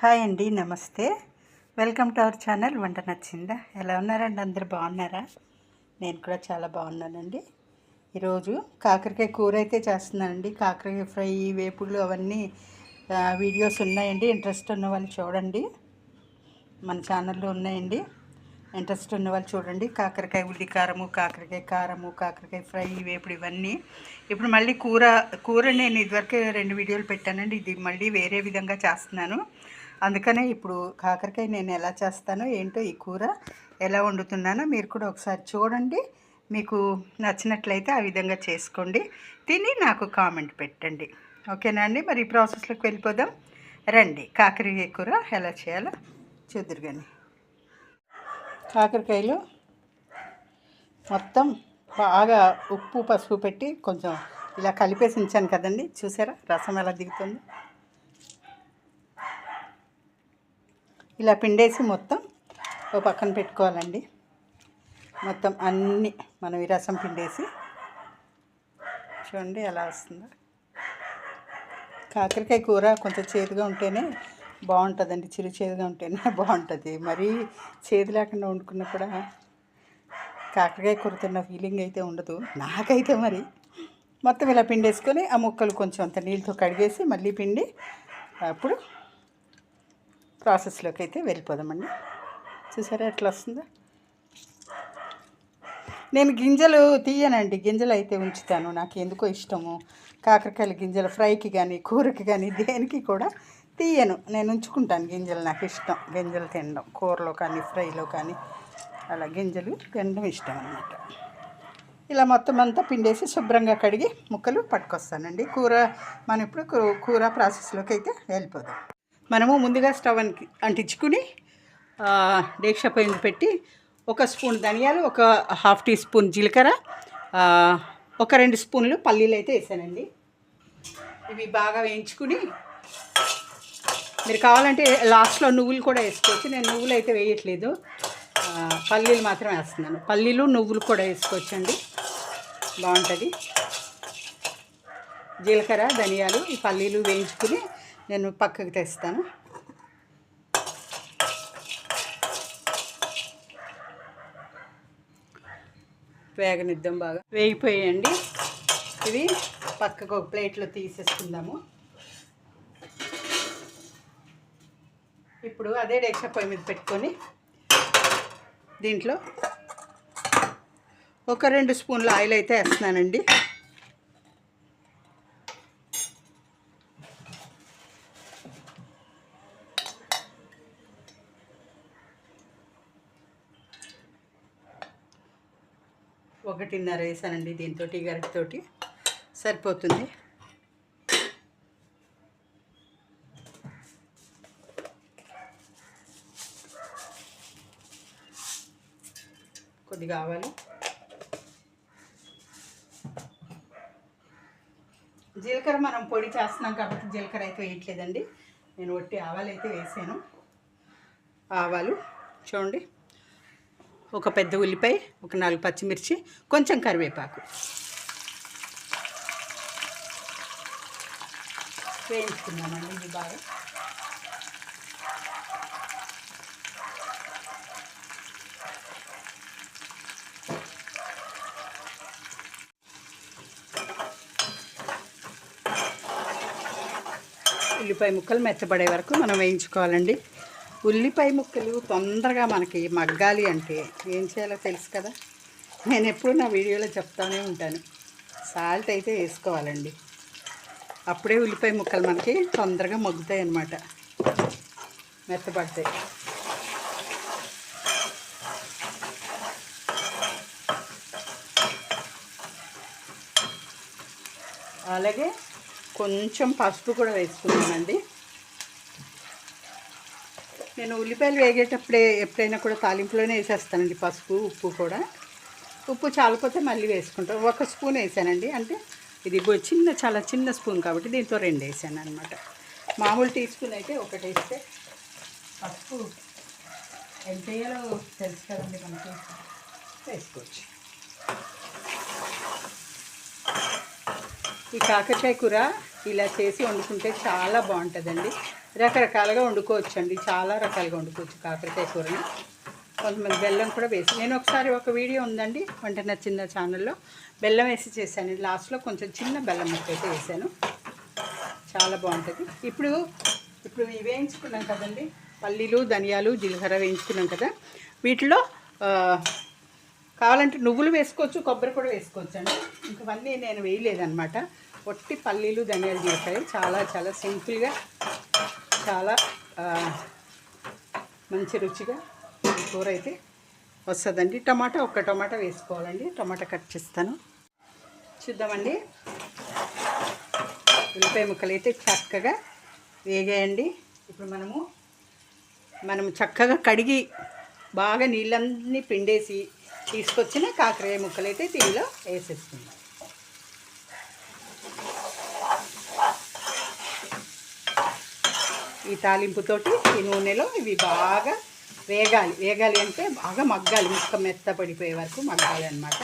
Hi అండి నమస్తే. Welcome to our channel వంట నచ్చిందా? ఎలా ఉన్నారండి? అందరు బాగున్నారా? నేను కూడా చాలా బాగున్నానండి. ఈరోజు కాకరకాయ కూర అయితే చేస్తున్నానండి. కాకరకాయ ఫ్రై వేపుళ్ళు అవన్నీ వీడియోస్ ఉన్నాయండి. ఇంట్రెస్ట్ ఉన్న వాళ్ళు చూడండి. మన ఛానల్లో ఉన్నాయండి. ఇంట్రెస్ట్ ఉన్న వాళ్ళు చూడండి. కాకరకాయ ఉల్లి కారము కాకరకాయ కారము కాకరకాయ ఫ్రై వేపుడు ఇవన్నీ. ఇప్పుడు మళ్ళీ కూర కూర నేను ఇదివరకు రెండు వీడియోలు పెట్టానండి. ఇది మళ్ళీ వేరే విధంగా చేస్తున్నాను. అందుకనే ఇప్పుడు కాకరకాయ నేను ఎలా చేస్తానో ఏంటో ఈ కూర ఎలా వండుతున్నానో మీరు కూడా ఒకసారి చూడండి. మీకు నచ్చినట్లయితే ఆ విధంగా చేసుకోండి. తిని నాకు కామెంట్ పెట్టండి. ఓకేనా అండి? మరి ఈ ప్రాసెస్లోకి వెళ్ళిపోదాం. రండి. కాకరకాయ కూర ఎలా చేయాలో చూద్దరు కానీ కాకరకాయలు మొత్తం బాగా ఉప్పు పసుపు పెట్టి కొంచెం ఇలా కలిపేసి ఉంచాను కదండి. చూసారా? రసం ఎలా దిగుతుంది? ఇలా పిండేసి మొత్తం ఓ పక్కన పెట్టుకోవాలండి. మొత్తం అన్నీ మనం ఈ రసం పిండేసి చూడండి ఎలా వస్తుందో. కాకరకాయ కూర కొంచెం చేదుగా ఉంటేనే బాగుంటుందండి. చిరు చేదుగా ఉంటేనే బాగుంటుంది. మరీ చేదు లేకుండా వండుకున్నా కూడా కాకరకాయ కూర తిన్న ఫీలింగ్ అయితే ఉండదు. నాకైతే మరి మొత్తం ఇలా పిండేసుకొని ఆ ముక్కలు కొంచెం అంత నీళ్ళతో కడిగేసి మళ్ళీ పిండి అప్పుడు ప్రాసెస్లోకి అయితే వెళ్ళిపోదామండి. చూసారా ఎట్లా వస్తుందో? నేను గింజలు తీయనండి. గింజలు అయితే ఉంచుతాను. నాకు ఎందుకో ఇష్టము. కాకరకాయల గింజలు ఫ్రైకి కానీ కూరకి కానీ దేనికి కూడా తీయను. నేను ఉంచుకుంటాను గింజలు. నాకు ఇష్టం. గింజలు తినడం. కూరలో కానీ ఫ్రైలో కానీ అలా గింజలు తినడం ఇష్టం అన్నమాట ఇలా మొత్తం అంతా పిండేసి శుభ్రంగా కడిగి ముక్కలు పట్టుకొస్తానండి. కూర మనం ఇప్పుడు కూ- కూర ప్రాసెస్లోకి అయితే వెళ్ళిపోదాం. మనము ముందుగా స్టవ్ అని అంటించుకుని డేక్ష పైన పెట్టి ఒక స్పూన్ ధనియాలు ఒక హాఫ్ టీ స్పూన్ జీలకర్ర ఒక రెండు స్పూన్లు పల్లీలు అయితే వేసానండి. ఇవి బాగా వేయించుకుని మీరు కావాలంటే లాస్ట్లో నువ్వులు కూడా వేసుకోవచ్చు. నేను నువ్వులు అయితే వేయట్లేదు. పల్లీలు మాత్రం వేస్తున్నాను. పల్లీలు నువ్వులు కూడా వేసుకోవచ్చు అండి బాగుంటుంది. జీలకర్ర ధనియాలు ఈ పల్లీలు వేయించుకుని నేను పక్కకు తెస్తాను. వేగనిద్దాం బాగా. వేగిపోయాయండి ఇవి పక్కకు ఒక ప్లేట్లో తీసేసుకుందాము. ఇప్పుడు అదే డేక్షా పొయ్యి మీద పెట్టుకొని దీంట్లో ఒక రెండు స్పూన్ల ఆయిల్ అయితే వేస్తున్నానండి. ఒకటిన్నర వేసానండి దీంతో గరిటతోటి. సరిపోతుంది. కొద్దిగా కావాలి జీలకర్ర మనం పొడి చేస్తున్నాం కాబట్టి జీలకర్ర అయితే వేయట్లేదండి. నేను ఒట్టి ఆవాలు అయితే వేసాను. ఆవాలు చూడండి. ఒక పెద్ద ఉల్లిపాయ ఒక నాలుగు పచ్చిమిర్చి కొంచెం కరివేపాకు. వేయించుకున్నామండి ఇది బాగా. ఉల్లిపాయ ముక్కలు మెత్తబడే వరకు మనం వేయించుకోవాలండి. ఉల్లిపాయ ముక్కలు తొందరగా మనకి మగ్గాలి అంటే ఏం చేయాలో తెలుసు కదా? నేను ఎప్పుడు నా వీడియోలో చెప్తానే ఉంటాను. సాల్ట్ అయితే వేసుకోవాలండి. అప్పుడే ఉల్లిపాయ ముక్కలు మనకి తొందరగా మగ్గుతాయి అన్నమాట. మెత్తబడతాయి అలాగే కొంచెం పసుపు కూడా వేసుకున్నానండి నేను ఉల్లిపాయలు వేగేటప్పుడే ఎప్పుడైనా కూడా తాలింపులోనే వేసేస్తానండి పసుపు ఉప్పు కూడా. ఉప్పు చాలిపోతే మళ్ళీ వేసుకుంటాం. ఒక స్పూన్ వేసానండి. అంటే ఇది చిన్న చాలా చిన్న స్పూన్ కాబట్టి దీంతో రెండు వేసాను అనమాట మామూలు టీ స్పూన్ అయితే ఒకటి వేస్తే పసుపు ఎంత వేయాలో తెలుసు కదండి మనకి. వేసుకోవచ్చు. ఈ కాకరకాయ కూర ఇలా చేసి వండుకుంటే చాలా బాగుంటుందండి. రకరకాలుగా వండుకోవచ్చు అండి చాలా రకాలుగా వండుకోవచ్చు కాకరకాయ కూరని. కొంతమంది బెల్లం కూడా వేసి నేను ఒకసారి ఒక వీడియో ఉందండి వంట నచ్చిన ఛానల్లో. బెల్లం వేసి చేశాను. లాస్ట్లో కొంచెం చిన్న బెల్లం ముక్క అయితే వేసాను చాలా బాగుంటుంది. ఇప్పుడు ఇప్పుడు ఇవి వేయించుకున్నాం కదండి. పల్లీలు ధనియాలు జీలకర్ర వేయించుకున్నాం కదా. వీటిలో కావాలంటే నువ్వులు వేసుకోవచ్చు కొబ్బరి కూడా వేసుకోవచ్చు అండి ఇంకవన్నీ నేను వేయలేదన్నమాట. ఒట్టి పల్లీలు ధనియాలు జీలకర్ర చాలా చాలా సింపుల్గా చాలా మంచి రుచిగా కూర అయితే వస్తుందండి. టమాటా ఒక్క టమాటా వేసుకోవాలండి. టమాటా కట్ చేస్తాను. చూద్దామండి. ఉల్లిపాయ ముక్కలు అయితే చక్కగా వేగాయండి. ఇప్పుడు మనము మనం చక్కగా కడిగి బాగా నీళ్ళన్నీ పిండేసి తీసుకొచ్చిన కాకరకాయ ముక్కలు అయితే దీనిలో వేసేసుకుందాం. ఈ తాలింపుతోటి ఈ నూనెలో ఇవి బాగా వేగాలి. వేగాలి అంటే బాగా మగ్గాలి. ముక్క మెత్త పడిపోయే వరకు మగ్గాలి అనమాట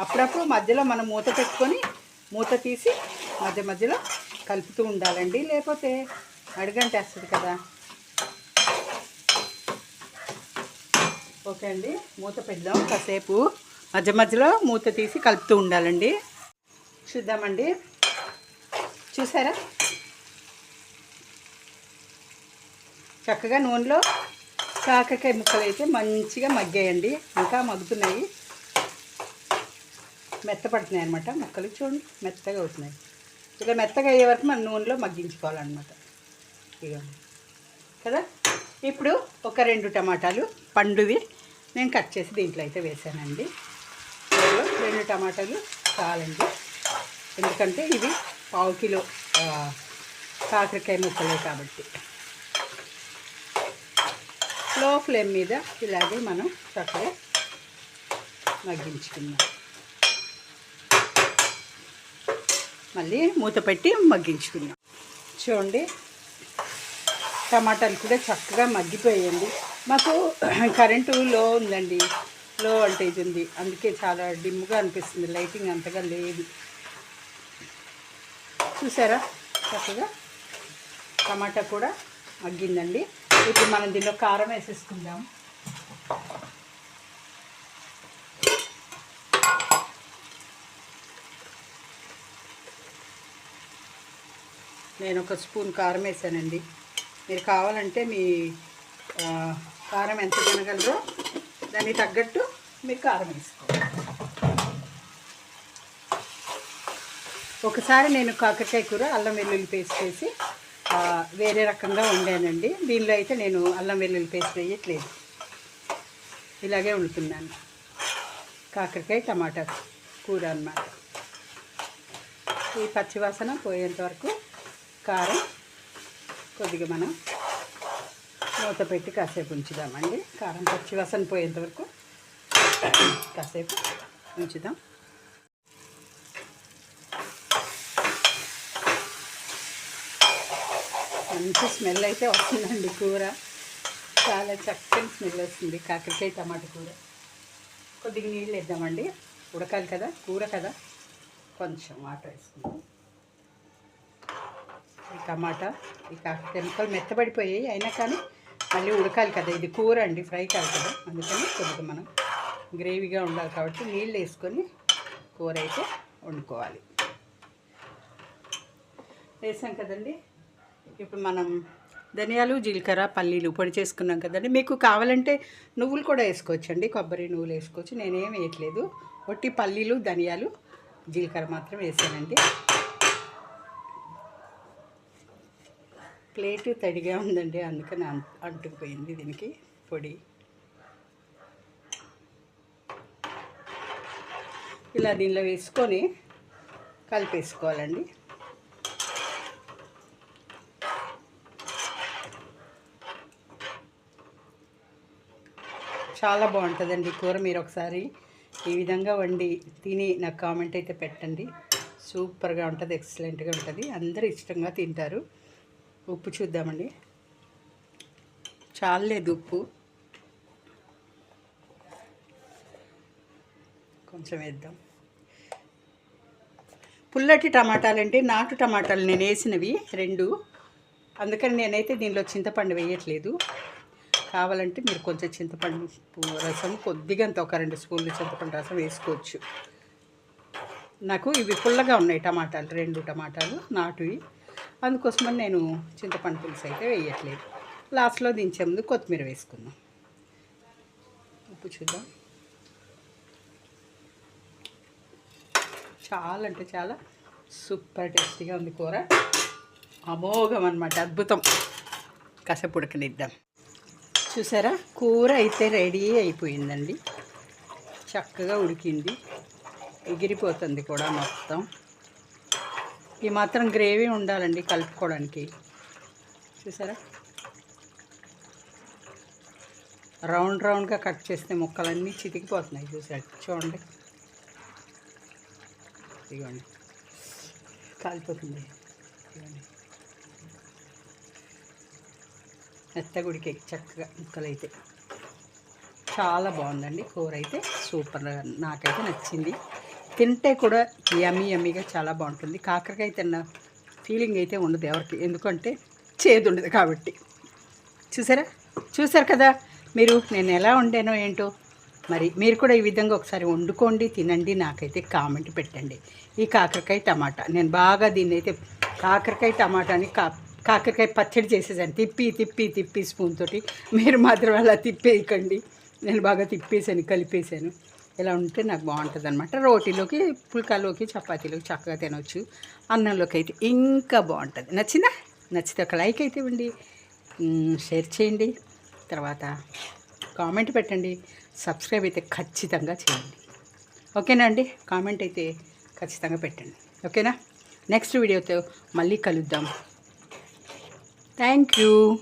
అప్పుడప్పుడు మధ్యలో మనం మూత పెట్టుకొని మూత తీసి మధ్య మధ్యలో కలుపుతూ ఉండాలండి. లేకపోతే అడుగంటేస్తుంది కదా. ఓకే అండి. మూత పెడదాం. కాసేపు మధ్య మధ్యలో మూత తీసి కలుపుతూ ఉండాలండి. చూద్దామండి. చూసారా? చక్కగా నూనెలో కాకరకాయ ముక్కలు అయితే మంచిగా మగ్గాయండి. ఇంకా మగ్గుతున్నాయి. మెత్తపడుతున్నాయి అనమాట ముక్కలు చూడండి మెత్తగా అవుతున్నాయి. ఇలా మెత్తగా అయ్యే వరకు మనం నూనెలో మగ్గించుకోవాలన్నమాట. ఇదిగోండి. కదా? ఇప్పుడు ఒక రెండు టమాటాలు పండువి నేను కట్ చేసి దీంట్లో అయితే వేసానండి. రెండు టమాటాలు చాలండి. ఎందుకంటే ఇవి పావు కిలో కాకరకాయ ముక్కలే కాబట్టి. లో ఫ్లేమ్ మీద ఇలాగే మనం చక్కగా మగ్గించుకుందాం. మళ్ళీ మూత పెట్టి మగ్గించుకుందాం. చూడండి టమాటాలు కూడా చక్కగా మగ్గిపోయాయండి. మాకు కరెంటు లో ఉందండి లో వోల్టేజ్ ఉంది. అందుకే చాలా డిమ్గా అనిపిస్తుంది లైటింగ్ అంతగా లేదు. చూసారా? చక్కగా టమాటా కూడా మగ్గిందండి. ఇప్పుడు మనం దీనిలో కారం వేసేసుకుందాం. నేను ఒక స్పూన్ కారం వేసానండి. మీరు కావాలంటే మీ కారం ఎంత తినగలరో దానికి తగ్గట్టు మీరు కారం వేసుకోవాలి ఒకసారి నేను కాకరకాయ కూర అల్లం వెల్లుల్లి పేస్ట్ వేసి వేరే రకంగా వండానండి. దీనిలో అయితే నేను అల్లం వెల్లుల్లి పేస్ట్ వేయట్లేదు. ఇలాగే వండుతున్నాను. కాకరకాయ టమాటా కూర అన్నమాట. ఈ పచ్చివాసన పోయేంత వరకు కారం కొద్దిగా మనం మూత పెట్టి కాసేపు ఉంచుదామండి. కారం పచ్చివాసన పోయేంత వరకు కాసేపు ఉంచుదాం. మంచి స్మెల్ అయితే వస్తుందండి కూర. చాలా చక్కని స్మెల్ వస్తుంది. కాకరకాయ టమాటా కూర. కొద్దిగా నీళ్ళు వేద్దామండి. ఉడకాలి కదా కూర కదా. కొంచెం వాటర్ వేసుకుందాం. ఈ టమాటా ఈ కాకరకాయ ముక్కలు మెత్తబడిపోయాయి అయినా కానీ మళ్ళీ ఉడకాలి కదా. ఇది కూర అండి ఫ్రై కాదు కదా. అందుకని కొద్దిగా మనం గ్రేవీగా ఉండాలి కాబట్టి నీళ్ళు వేసుకొని కూర అయితే వండుకోవాలి. వేసాం కదండి. ఇప్పుడు మనం ధనియాలు జీలకర్ర పల్లీలు పొడి చేసుకున్నాం కదండి. మీకు కావాలంటే నువ్వులు కూడా వేసుకోవచ్చండి. కొబ్బరి నువ్వులు వేసుకోవచ్చు. నేనేం వేయట్లేదు. ఒట్టి పల్లీలు ధనియాలు జీలకర్ర మాత్రం వేసానండి. ప్లేటు తడిగా ఉందండి. అందుకని అంటుకుపోయింది దీనికి పొడి. ఇలా దీనిలో వేసుకొని కలిపేసుకోవాలండి. చాలా బాగుంటుందండి కూర మీరు ఒకసారి ఈ విధంగా వండి తిని నాకు కామెంట్ అయితే పెట్టండి. సూపర్గా ఉంటుంది ఎక్సలెంట్గా ఉంటుంది. అందరూ ఇష్టంగా తింటారు. ఉప్పు చూద్దామండి. చాలేదు ఉప్పు. కొంచెం వేద్దాం. పుల్లటి టమాటాలంటే నాటు టమాటాలు నేను వేసినవి రెండు. అందుకని నేనైతే దీనిలో చింతపండు వేయట్లేదు. కావాలంటే మీరు కొంచెం చింతపండు రసం కొద్దిగా అంత ఒక రెండు స్పూన్లు చింతపండు రసం వేసుకోవచ్చు. నాకు ఇవి పుల్లగా ఉన్నాయి టమాటాలు రెండు టమాటాలు నాటువి అందుకోసమని నేను చింతపండు పులుసు అయితే వేయట్లేదు. లాస్ట్లో దించే ముందు కొత్తిమీర వేసుకుందాం. ఉప్పు చూద్దాం. చాలా అంటే చాలా సూపర్ టేస్టీగా ఉంది కూర. అమోఘం అనమాట అద్భుతం. కాసేపు ఉడకనిద్దాం చూసారా? కూర అయితే రెడీ అయిపోయిందండి. చక్కగా ఉడికింది. ఎగిరిపోతుంది కూడా మొత్తం. ఈ మాత్రం గ్రేవీ ఉండాలండి కలుపుకోవడానికి. చూసారా? రౌండ్ రౌండ్గా కట్ చేస్తే ముక్కలన్నీ చితికిపోతున్నాయి. చూసారు? చూడండి. ఇదిగోండి. కాలిపోతుంది. ఇదిగోండి. మెత్తగుడికి చక్కగా ముక్కలైతే. చాలా బాగుందండి. కూర అయితే సూపర్ నాకైతే నచ్చింది. తింటే కూడా యమ్మీ యమ్మీగా చాలా బాగుంటుంది. కాకరకాయ తిన్న ఫీలింగ్ అయితే ఉండదు ఎవరికి. ఎందుకంటే చేదు ఉండదు కాబట్టి. చూసారా? చూసారు కదా? మీరు నేను ఎలా వండానో ఏంటో? మరి మీరు కూడా ఈ విధంగా ఒకసారి వండుకోండి తినండి నాకైతే కామెంట్ పెట్టండి. ఈ కాకరకాయ టమాటా. నేను బాగా దీన్ని అయితే కాకరకాయ టమాటాని కా కాకరకాయ పచ్చడి చేసేసాను. తిప్పి తిప్పి తిప్పి స్పూన్ తోటి. మీరు మాత్రం అలా తిప్పేయకండి. నేను బాగా తిప్పేసాను కలిపేసాను. ఇలా ఉంటే నాకు బాగుంటుంది అనమాట రోటీలోకి పుల్కాలోకి చపాతీలోకి చక్కగా తినవచ్చు అన్నంలోకి అయితే ఇంకా బాగుంటుంది. నచ్చిందా నచ్చితే ఒక లైక్ అయితే ఇవ్వండి. షేర్ చేయండి. తర్వాత కామెంట్ పెట్టండి. సబ్స్క్రైబ్ అయితే ఖచ్చితంగా చేయండి. ఓకేనా అండి? కామెంట్ అయితే ఖచ్చితంగా పెట్టండి. ఓకేనా? నెక్స్ట్ వీడియోతో మళ్ళీ కలుద్దాం. Thank you.